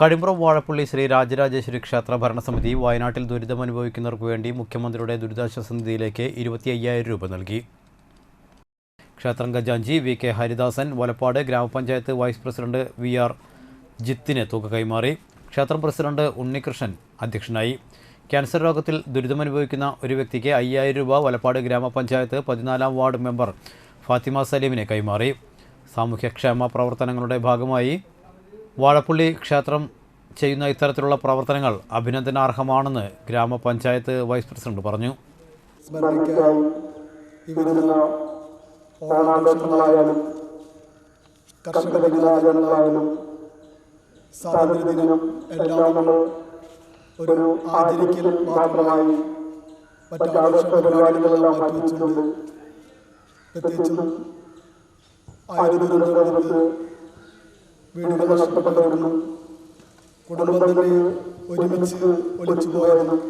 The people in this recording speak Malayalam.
കഴിമ്പ്രം വാഴപ്പള്ളി ശ്രീ രാജരാജേശ്വരി ക്ഷേത്ര ഭരണസമിതി വയനാട്ടിൽ ദുരിതമനുഭവിക്കുന്നവർക്ക് വേണ്ടി മുഖ്യമന്ത്രിയുടെ ദുരിതാശ്വാസ നിധിയിലേക്ക് ഇരുപത്തി അയ്യായിരം രൂപ നൽകി. ക്ഷേത്രം ഖജാഞ്ചി വി കെ ഹരിദാസൻ വലപ്പാട് ഗ്രാമപഞ്ചായത്ത് വൈസ് പ്രസിഡന്റ് വി ആർ ജിത്തിന് തുക കൈമാറി. ക്ഷേത്രം പ്രസിഡന്റ് ഉണ്ണികൃഷ്ണൻ അധ്യക്ഷനായി. ക്യാൻസർ രോഗത്തിൽ ദുരിതമനുഭവിക്കുന്ന ഒരു വ്യക്തിക്ക് അയ്യായിരം രൂപ വലപ്പാട് ഗ്രാമപഞ്ചായത്ത് പതിനാലാം വാർഡ് മെമ്പർ ഫാത്തിമ സലീമിനെ കൈമാറി. സാമൂഹ്യക്ഷേമ പ്രവർത്തനങ്ങളുടെ ഭാഗമായി വാഴപ്പള്ളി ക്ഷേത്രം ചെയ്യുന്ന ഇത്തരത്തിലുള്ള പ്രവർത്തനങ്ങൾ അഭിനന്ദനാർഹമാണെന്ന് ഗ്രാമപഞ്ചായത്ത് വൈസ് പ്രസിഡന്റ് പറഞ്ഞു. കർഷക നമ്മൾ ഒരു പരിപാടികളെല്ലാം മാറ്റിവെച്ചുകൊണ്ട് പ്രത്യേകിച്ചും ആയുർവേദ വീടുകൾ നഷ്ടപ്പെട്ടവർക്കും കുടുംബം തന്നെ ഒരുമിച്ച് ഒലിച്ചു പോയതിനും